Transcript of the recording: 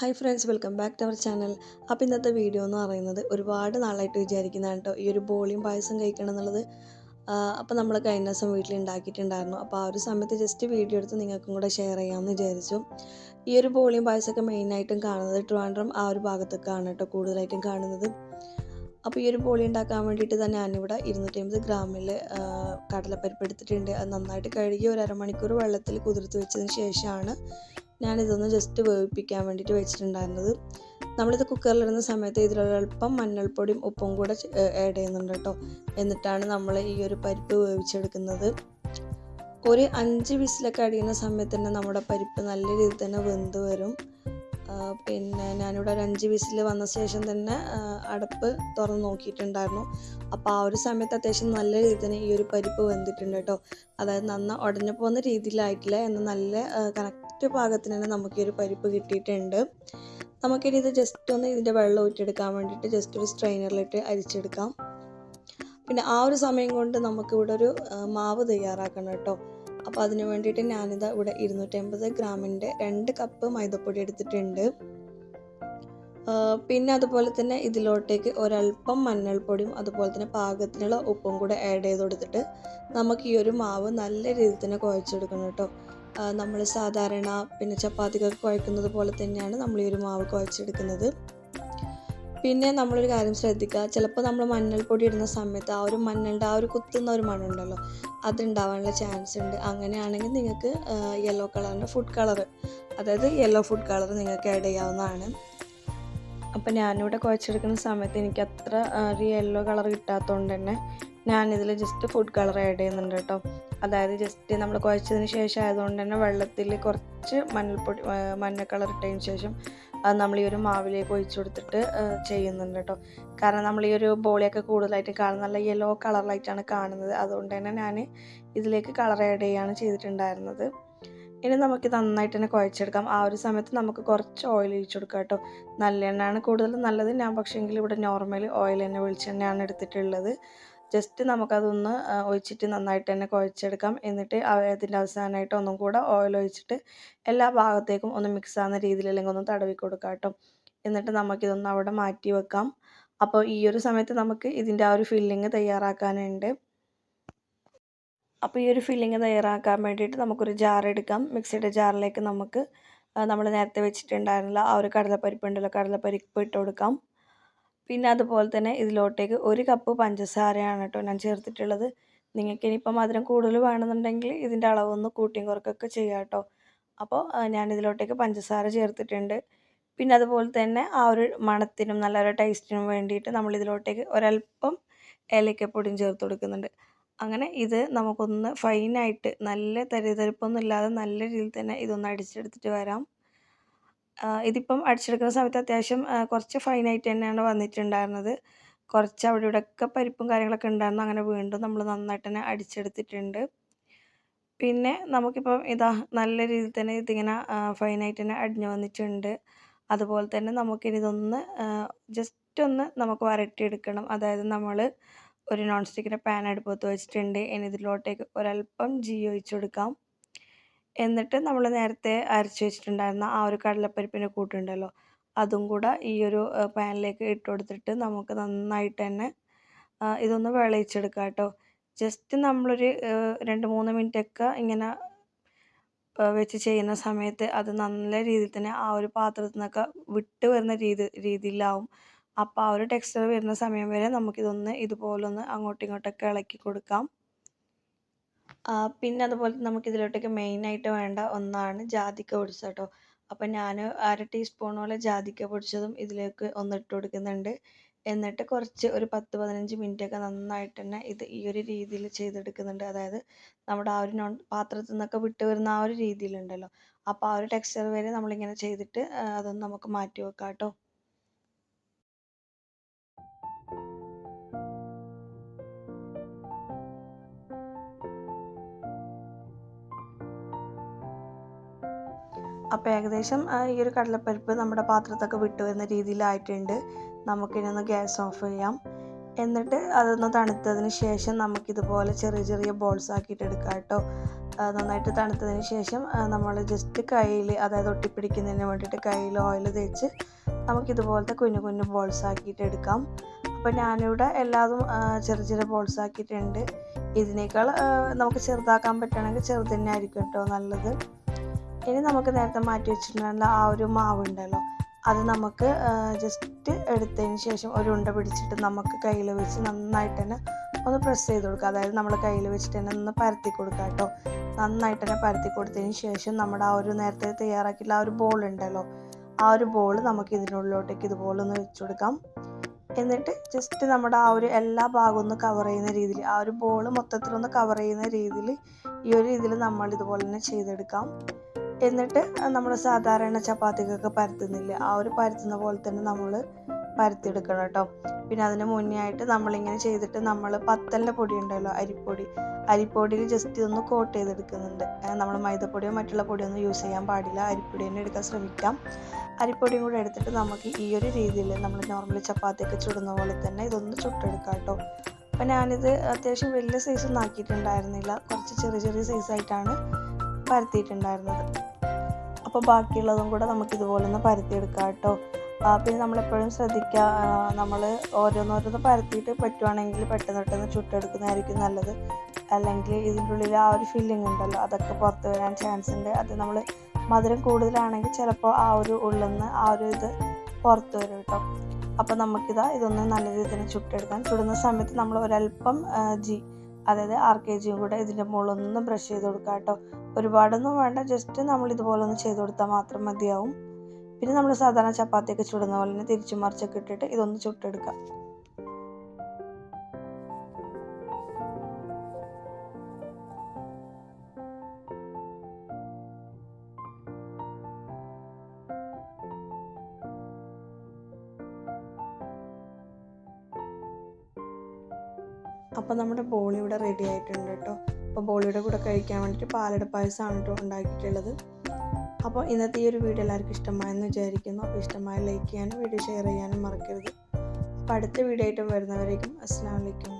Hi friends welcome back to our channel. അപ്പോൾ ഇന്നത്തെ video എന്ന് പറയുന്നത് ഒരുപാട് നാളായിട്ട് വിചാരിക്കുന്നതാണ് കേട്ടോ. ഈ ഒരു ബോളിയും പായസം കഴിക്കണം എന്നുള്ളത്. അപ്പോൾ നമ്മൾ കഴിഞ്ഞ ദിവസം വീട്ടിൽ ഉണ്ടാക്കിയിട്ടുണ്ടായിരുന്നു. അപ്പോൾ ആ ഒരു സമയത്ത് ജസ്റ്റ് വീഡിയോ എടുത്ത് നിങ്ങൾക്കും കൂടെ ഷെയർ ചെയ്യാമെന്ന് വിചാരിച്ചു. ഈ ഒരു ബോളിയും പായസമൊക്കെ മെയിനായിട്ടും കാണുന്നത് ട്രിവാൻഡ്രം ആ ഒരു ഭാഗത്തൊക്കെയാണ് കേട്ടോ കൂടുതലായിട്ടും കാണുന്നത്. അപ്പോൾ ഈ ഒരു ബോളി ഉണ്ടാക്കാൻ വേണ്ടിയിട്ട് തന്നെ ഞാനിവിടെ ഇരുന്നൂറ്റമ്പത് ഗ്രാമിൽ കടലപ്പരിപ്പ് എടുത്തിട്ടുണ്ട്. അത് നന്നായിട്ട് കഴുകി ഒരു അരമണിക്കൂർ വെള്ളത്തിൽ കുതിർത്ത് വെച്ചതിന് ശേഷമാണ് ഞാനിതൊന്ന് ജസ്റ്റ് വേവിപ്പിക്കാൻ വേണ്ടിയിട്ട് വെച്ചിട്ടുണ്ടായിരുന്നത്. നമ്മളിത് കുക്കറിലിടുന്ന സമയത്ത് ഇതിലൊരൽപ്പം മഞ്ഞൾപ്പൊടിയും ഉപ്പും കൂടെ ആഡ് ചെയ്യുന്നുണ്ട് കേട്ടോ. എന്നിട്ടാണ് നമ്മൾ ഈ ഒരു പരിപ്പ് വേവിച്ചെടുക്കുന്നത്. ഒരു അഞ്ച് വിസിലൊക്കെ അടിയുന്ന സമയത്ത് തന്നെ നമ്മുടെ പരിപ്പ് നല്ല രീതിയിൽ തന്നെ വെന്ത് വരും. പിന്നെ ഞാനിവിടെ ഒരു അഞ്ച് വിസിൽ വന്ന ശേഷം തന്നെ അടപ്പ് തുറന്ന് നോക്കിയിട്ടുണ്ടായിരുന്നു. അപ്പോൾ ആ ഒരു സമയത്ത് അത്യാവശ്യം നല്ല രീതിയിൽ തന്നെ ഈ ഒരു പരിപ്പ് വെന്തിട്ടുണ്ട് കേട്ടോ. അതായത് നന്ന ഉടഞ്ഞു പോകുന്ന രീതിയിലായിട്ടില്ല. എന്ന് നല്ല കറക്റ്റ് പാകത്തിന് തന്നെ നമുക്ക് ഒരു പരിപ്പ് കിട്ടിയിട്ടുണ്ട്. നമുക്കിനി ഇത് ജസ്റ്റ് ഒന്ന് ഇതിന്റെ വെള്ളം ഊറ്റിയെടുക്കാൻ വേണ്ടിയിട്ട് ജസ്റ്റ് ഒരു സ്ട്രെയിനറിലിട്ട് അരിച്ചെടുക്കാം. പിന്നെ ആ ഒരു സമയം കൊണ്ട് നമുക്കിവിടെ ഒരു മാവ് തയ്യാറാക്കണം കേട്ടോ. അപ്പോൾ അതിന് വേണ്ടിയിട്ട് ഞാനിത് ഇവിടെ ഇരുന്നൂറ്റമ്പത് ഗ്രാമിന്റെ രണ്ട് കപ്പ് മൈദപ്പൊടി എടുത്തിട്ടുണ്ട്. പിന്നെ അതുപോലെ തന്നെ ഇതിലോട്ടേക്ക് ഒരല്പം മഞ്ഞൾപ്പൊടിയും അതുപോലെ തന്നെ പാകത്തിനുള്ള ഉപ്പും കൂടെ ആഡ് ചെയ്ത് കൊടുത്തിട്ട് നമുക്ക് ഈ ഒരു മാവ് നല്ല രീതിയിൽ തന്നെ കുഴച്ചെടുക്കണം കേട്ടോ. നമ്മൾ സാധാരണ പിന്നെ ചപ്പാത്തിക്കൊക്കെ കുഴക്കുന്നത് പോലെ തന്നെയാണ് നമ്മൾ ഈ ഒരു മാവ് കുഴച്ചെടുക്കുന്നത്. പിന്നെ നമ്മളൊരു കാര്യം ശ്രദ്ധിക്കുക ചിലപ്പോൾ നമ്മൾ മഞ്ഞൾപ്പൊടി ഇടുന്ന സമയത്ത് ആ ഒരു മഞ്ഞളുടെ ആ ഒരു കുത്തുന്ന ഒരു മണ്ണുണ്ടല്ലോ അതുണ്ടാവാനുള്ള ചാൻസ് ഉണ്ട്. അങ്ങനെയാണെങ്കിൽ നിങ്ങൾക്ക് യെല്ലോ കളറിന്റെ ഫുഡ് കളർ അതായത് യെല്ലോ ഫുഡ് കളർ നിങ്ങൾക്ക് ആഡ് ചെയ്യാവുന്നതാണ്. അപ്പം ഞാനിവിടെ കുഴച്ചെടുക്കുന്ന സമയത്ത് എനിക്ക് അത്ര ഒരു യെല്ലോ കളർ കിട്ടാത്തതുകൊണ്ട് തന്നെ ഞാനിതിൽ ജസ്റ്റ് ഫുഡ് കളർ ആഡ് ചെയ്യുന്നുണ്ട് കേട്ടോ. അതായത് ജസ്റ്റ് നമ്മൾ കുഴച്ചതിന് ശേഷം ആയതുകൊണ്ട് തന്നെ വെള്ളത്തിൽ കുറച്ച് മഞ്ഞൾപ്പൊടി മഞ്ഞ കളർ ഇട്ടതിന് ശേഷം അത് നമ്മൾ ഈ ഒരു മാവിലേക്ക് ഒഴിച്ചു കൊടുത്തിട്ട് ചെയ്യുന്നുണ്ട് കേട്ടോ. കാരണം നമ്മൾ ഈ ഒരു ബോളിയൊക്കെ കൂടുതലായിട്ട് കാണുന്ന നല്ല യെല്ലോ കളറിലായിട്ടാണ് കാണുന്നത്. അതുകൊണ്ട് തന്നെ ഞാൻ ഇതിലേക്ക് കളർ ആഡ് ചെയ്യുകയാണ് ചെയ്തിട്ടുണ്ടായിരുന്നത്. ഇനി നമുക്ക് നന്നായിട്ട് തന്നെ കുഴച്ചെടുക്കാം. ആ ഒരു സമയത്ത് നമുക്ക് കുറച്ച് ഓയിൽ ഒഴിച്ചു കൊടുക്കാം കേട്ടോ. നല്ലെണ്ണയാണ് കൂടുതൽ നല്ലത്. ഞാൻ പക്ഷേ പക്ഷേങ്കിൽ ഇവിടെ നോർമൽ ഓയിൽ തന്നെ വെളിച്ചെണ്ണയാണ് എടുത്തിട്ടുള്ളത്. ജസ്റ്റ് നമുക്കതൊന്ന് ഒഴിച്ചിട്ട് നന്നായിട്ട് തന്നെ കുഴച്ചെടുക്കാം. എന്നിട്ട് അതിന്റെ അവസാനമായിട്ട് ഒന്നും കൂടെ ഓയിൽ ഒഴിച്ചിട്ട് എല്ലാ ഭാഗത്തേക്കും ഒന്ന് മിക്സ് ആകുന്ന രീതിയിൽ അല്ലെങ്കിൽ ഒന്ന് തടവി കൊടുക്കാം കേട്ടോ. എന്നിട്ട് നമുക്കിതൊന്ന് അവിടെ മാറ്റി വെക്കാം. അപ്പോൾ ഈ ഒരു സമയത്ത് നമുക്ക് ഇതിന്റെ ആ ഒരു ഫില്ലിങ് തയ്യാറാക്കാനുണ്ട്. അപ്പോൾ ഈ ഒരു ഫില്ലിങ് തയ്യാറാക്കാൻ വേണ്ടിയിട്ട് നമുക്കൊരു ജാർ എടുക്കാം. മിക്സിയുടെ ജാറിലേക്ക് നമുക്ക് നമ്മൾ നേരത്തെ വെച്ചിട്ടുണ്ടായിരുന്നില്ല ആ ഒരു കടലപ്പരിപ്പ് ഉണ്ടല്ലോ കടലപ്പരിപ്പ് ഇട്ട് കൊടുക്കാം. പിന്നെ അതുപോലെ തന്നെ ഇതിലോട്ടേക്ക് ഒരു കപ്പ് പഞ്ചസാരയാണ് കേട്ടോ ഞാൻ ചേർത്തിട്ടുള്ളത്. നിങ്ങൾക്ക് ഇനിയിപ്പോൾ മധുരം കൂടുതൽ വേണമെന്നുണ്ടെങ്കിൽ ഇതിന്റെ അളവൊന്ന് കൂട്ടിയും കുറക്കൊക്കെ ചെയ്യാം കേട്ടോ. അപ്പോൾ ഞാൻ ഇതിലോട്ടേക്ക് പഞ്ചസാര ചേർത്തിട്ടുണ്ട്. പിന്നെ അതുപോലെ തന്നെ ആ ഒരു മണത്തിനും നല്ലൊരു ടേസ്റ്റിനും വേണ്ടിയിട്ട് നമ്മൾ ഇതിലോട്ടേക്ക് ഒരല്പം ഏലക്കപ്പൊടിയും ചേർത്ത് കൊടുക്കുന്നുണ്ട്. അങ്ങനെ ഇത് നമുക്കൊന്ന് ഫൈനായിട്ട് നല്ല തരിതരിപ്പൊന്നും ഇല്ലാതെ നല്ല രീതിയിൽ തന്നെ ഇതൊന്ന് അടിച്ചെടുത്തിട്ട് വരാം. ഇതിപ്പം അടിച്ചെടുക്കുന്ന സമയത്ത് അത്യാവശ്യം കുറച്ച് ഫൈനായിട്ട് തന്നെയാണ് വന്നിട്ടുണ്ടായിരുന്നത്. കുറച്ച് അവിടെ ഇവിടെയൊക്കെ പരിപ്പും കാര്യങ്ങളൊക്കെ ഉണ്ടായിരുന്നു. അങ്ങനെ വീണ്ടും നമ്മൾ നന്നായിട്ട് തന്നെ അടിച്ചെടുത്തിട്ടുണ്ട്. പിന്നെ നമുക്കിപ്പം ഇതാ നല്ല രീതിയിൽ തന്നെ ഇതിങ്ങനെ ഫൈനായിട്ട് തന്നെ അടിഞ്ഞു വന്നിട്ടുണ്ട്. അതുപോലെ തന്നെ നമുക്കിനി ഇതൊന്ന് ജസ്റ്റ് ഒന്ന് നമുക്ക് വരട്ടിയെടുക്കണം. അതായത് നമ്മൾ ഒരു നോൺ സ്റ്റിക്കിന്റെ പാൻ അടുപ്പത്ത് വെച്ചിട്ടുണ്ട്. ഇനി ഇതിലോട്ടേക്ക് ഒരല്പം ജി ഒഴിച്ചു കൊടുക്കാം. എന്നിട്ട് നമ്മൾ നേരത്തെ അരച്ച് വെച്ചിട്ടുണ്ടായിരുന്ന ആ ഒരു കടലപ്പരിപ്പിന്റെ കൂട്ടുണ്ടല്ലോ അതും കൂടെ ഈ ഒരു പാനിലേക്ക് ഇട്ട് കൊടുത്തിട്ട് നമുക്ക് നന്നായിട്ട് തന്നെ ഇതൊന്ന് വിളയിച്ചെടുക്കാം കേട്ടോ. ജസ്റ്റ് നമ്മളൊരു രണ്ട് മൂന്ന് മിനിറ്റൊക്കെ ഇങ്ങനെ വെച്ച് ചെയ്യുന്ന സമയത്ത് അത് നല്ല രീതിയിൽ തന്നെ ആ ഒരു പാത്രത്തിൽ നിന്നൊക്കെ വിട്ട് വരുന്ന രീതി രീതിയിലാവും. അപ്പോൾ ആ ഒരു ടെക്സ്ചർ വരുന്ന സമയം വരെ നമുക്കിതൊന്ന് ഇതുപോലൊന്ന് അങ്ങോട്ടും ഇങ്ങോട്ടൊക്കെ ഇളക്കി കൊടുക്കാം. പിന്നെ അതുപോലെ നമുക്ക് ഇതിലോട്ടേക്ക് മെയിനായിട്ട് വേണ്ട ഒന്നാണ് ജാതിക്ക പൊടിച്ചത് കേട്ടോ. അപ്പം ഞാൻ അര ടീസ്പൂണോളം ജാതിക്ക പൊടിച്ചതും ഇതിലേക്ക് ഒന്ന് ഇട്ട് കൊടുക്കുന്നുണ്ട്. എന്നിട്ട് കുറച്ച് ഒരു പത്ത് പതിനഞ്ച് മിനിറ്റൊക്കെ നന്നായിട്ട് തന്നെ ഇത് ഈ ഒരു രീതിയിൽ ചെയ്തെടുക്കുന്നുണ്ട്. അതായത് നമ്മുടെ ആ ഒരു നോൺ പാത്രത്തിൽ നിന്നൊക്കെ വിട്ട് വരുന്ന ആ ഒരു രീതിയിലുണ്ടല്ലോ. അപ്പോൾ ആ ഒരു ടെക്സ്ചർ വരെ നമ്മളിങ്ങനെ ചെയ്തിട്ട് അതൊന്ന് നമുക്ക് മാറ്റി വെക്കാം കേട്ടോ. അപ്പോൾ ഏകദേശം ഈ ഒരു കടലപ്പരിപ്പ് നമ്മുടെ പാത്രത്തൊക്കെ വിട്ടു വരുന്ന രീതിയിലായിട്ടുണ്ട്. നമുക്കിനി ഒന്ന് ഗ്യാസ് ഓഫ് ചെയ്യാം. എന്നിട്ട് അതൊന്ന് തണുത്തതിന് ശേഷം നമുക്കിതുപോലെ ചെറിയ ചെറിയ ബോൾസ് ആക്കിയിട്ട് എടുക്കാം കേട്ടോ. നന്നായിട്ട് തണുത്തതിന് ശേഷം നമ്മൾ ജസ്റ്റ് കയ്യിൽ അതായത് ഒട്ടിപ്പിടിക്കുന്നതിന് വേണ്ടിയിട്ട് കയ്യിൽ ഓയിൽ തേച്ച് നമുക്കിതുപോലത്തെ കുഞ്ഞു കുഞ്ഞു ബോൾസ് ആക്കിയിട്ട് എടുക്കാം. അപ്പോൾ ഞാനിവിടെ എല്ലാതും ചെറിയ ചെറിയ ബോൾസ് ആക്കിയിട്ടുണ്ട്. ഇതിനേക്കാൾ നമുക്ക് ചെറുതാക്കാൻ പറ്റുകയാണെങ്കിൽ ചെറുതന്നെ ആയിരിക്കും കേട്ടോ നല്ലത്. ഇനി നമുക്ക് നേരത്തെ മാറ്റി വെച്ചിട്ടുള്ള ആ ഒരു മാവ് ഉണ്ടല്ലോ അത് നമുക്ക് ജസ്റ്റ് എടുത്തതിന് ശേഷം ഒരു ഉണ്ട പിടിച്ചിട്ട് നമുക്ക് കയ്യിൽ വെച്ച് നന്നായിട്ട് തന്നെ ഒന്ന് പ്രസ് ചെയ്ത് കൊടുക്കുക. അതായത് നമ്മൾ കയ്യിൽ വെച്ചിട്ട് തന്നെ ഒന്ന് പരത്തി കൊടുക്കുക കേട്ടോ. നന്നായിട്ട് തന്നെ പരത്തി കൊടുത്തതിന് ശേഷം നമ്മുടെ ആ ഒരു നേരത്തെ തയ്യാറാക്കിയിട്ടുള്ള ആ ഒരു ബോൾ ഉണ്ടല്ലോ ആ ഒരു ബോൾ നമുക്ക് ഇതിനുള്ളിലോട്ടേക്ക് ഇതുപോലെ ഒന്ന് വെച്ചു കൊടുക്കാം. എന്നിട്ട് ജസ്റ്റ് നമ്മുടെ ആ ഒരു എല്ലാ ഭാഗവും ഒന്ന് കവർ ചെയ്യുന്ന രീതിയിൽ ആ ഒരു ബോൾ മൊത്തത്തിലൊന്ന് കവർ ചെയ്യുന്ന രീതിയിൽ ഈ ഒരു രീതിയിൽ നമ്മൾ ഇതുപോലെ തന്നെ ചെയ്തെടുക്കാം. എന്നിട്ട് നമ്മൾ സാധാരണ ചപ്പാത്തിക്കൊക്കെ പരത്തുന്നില്ല? ആ ഒരു പരത്തുന്ന പോലെ തന്നെ നമ്മൾ പരത്തിയെടുക്കണം കേട്ടോ. പിന്നെ അതിന് മുന്നേ ആയിട്ട് നമ്മളിങ്ങനെ ചെയ്തിട്ട് നമ്മൾ പത്തലിന്റെ പൊടി ഉണ്ടല്ലോ അരിപ്പൊടി. അരിപ്പൊടിയിൽ ജസ്റ്റ് ഒന്ന് കോട്ട് ചെയ്തെടുക്കുന്നുണ്ട്. നമ്മൾ മൈദപ്പൊടിയോ മറ്റുള്ള പൊടിയോ ഒന്നും യൂസ് ചെയ്യാൻ പാടില്ല. അരിപ്പൊടി തന്നെ എടുക്കാൻ ശ്രമിക്കാം. അരിപ്പൊടിയും കൂടെ എടുത്തിട്ട് നമുക്ക് ഈ ഒരു രീതിയിൽ നമ്മൾ നോർമലി ചപ്പാത്തിയൊക്കെ ചുടുന്ന പോലെ തന്നെ ഇതൊന്ന് ചുട്ടെടുക്കാം കേട്ടോ. അപ്പം ഞാനിത് അത്യാവശ്യം വലിയ സൈസ് ഒന്നും ആക്കിയിട്ടുണ്ടായിരുന്നില്ല. കുറച്ച് ചെറിയ ചെറിയ സൈസായിട്ടാണ് പരത്തിയിട്ടുണ്ടായിരുന്നത്. അപ്പോൾ ബാക്കിയുള്ളതും കൂടെ നമുക്ക് ഇതുപോലെ ഒന്ന് പരത്തിയെടുക്കാം കേട്ടോ. പിന്നെ നമ്മളെപ്പോഴും ശ്രദ്ധിക്കുക നമ്മൾ ഓരോന്നോരോന്ന് പരത്തിയിട്ട് പറ്റുവാണെങ്കിൽ പെട്ടെന്ന് പെട്ടെന്ന് ചുട്ടെടുക്കുന്നതായിരിക്കും നല്ലത്. അല്ലെങ്കിൽ ഇതിന്റെ ഉള്ളിൽ ആ ഒരു ഫില്ലിംഗ് ഉണ്ടല്ലോ അതൊക്കെ പുറത്ത് വരാൻ ചാൻസ് ഉണ്ട്. അത് നമ്മൾ മധുരം കൂടുതലാണെങ്കിൽ ചിലപ്പോൾ ആ ഒരു ഉള്ളിൽ നിന്ന് ആ ഒരു ഇത് പുറത്ത് വരും കേട്ടോ. അപ്പോൾ നമുക്കിതാ ഇതൊന്ന് നല്ല രീതിയിൽ ചുട്ടെടുക്കാം. ചുടുന്ന സമയത്ത് നമ്മൾ ഒരല്പം ജി അതായത് ആർ കെ ജിയും കൂടെ ഇതിന്റെ മുകളിലൊന്നും ബ്രഷ് ചെയ്ത് കൊടുക്കുക കേട്ടോ. ഒരുപാടൊന്നും വേണ്ട ജസ്റ്റ് നമ്മൾ ഇതുപോലെ ഒന്ന് ചെയ്ത് കൊടുത്താൽ മാത്രം മതിയാവും. പിന്നെ നമ്മൾ സാധാരണ ചപ്പാത്തിയൊക്കെ ചുടുന്ന പോലെ തന്നെ തിരിച്ചു മറിച്ചൊക്കെ ഇട്ടിട്ട് ഇതൊന്ന് ചുട്ടെടുക്കാം അപ്പോൾ നമ്മുടെ ബോളി ഇവിടെ റെഡി ആയിട്ടുണ്ട് കേട്ടോ. അപ്പോൾ ബോളിയുടെ കൂടെ കഴിക്കാൻ വേണ്ടിയിട്ട് പാലട പായസമാണ് കേട്ടോ ഉണ്ടാക്കിയിട്ടുള്ളത്. അപ്പോൾ ഇന്നത്തെ ഈ ഒരു വീഡിയോ എല്ലാവർക്കും ഇഷ്ടമായെന്ന് വിചാരിക്കുന്നു. അപ്പോൾ ഇഷ്ടമായ ലൈക്ക് ചെയ്യാനും വീഡിയോ ഷെയർ ചെയ്യാനും മറക്കരുത്. അപ്പോൾ അടുത്ത വീഡിയോ ആയിട്ട് വരുന്നവരേക്കും അസ്സാം വലൈക്കും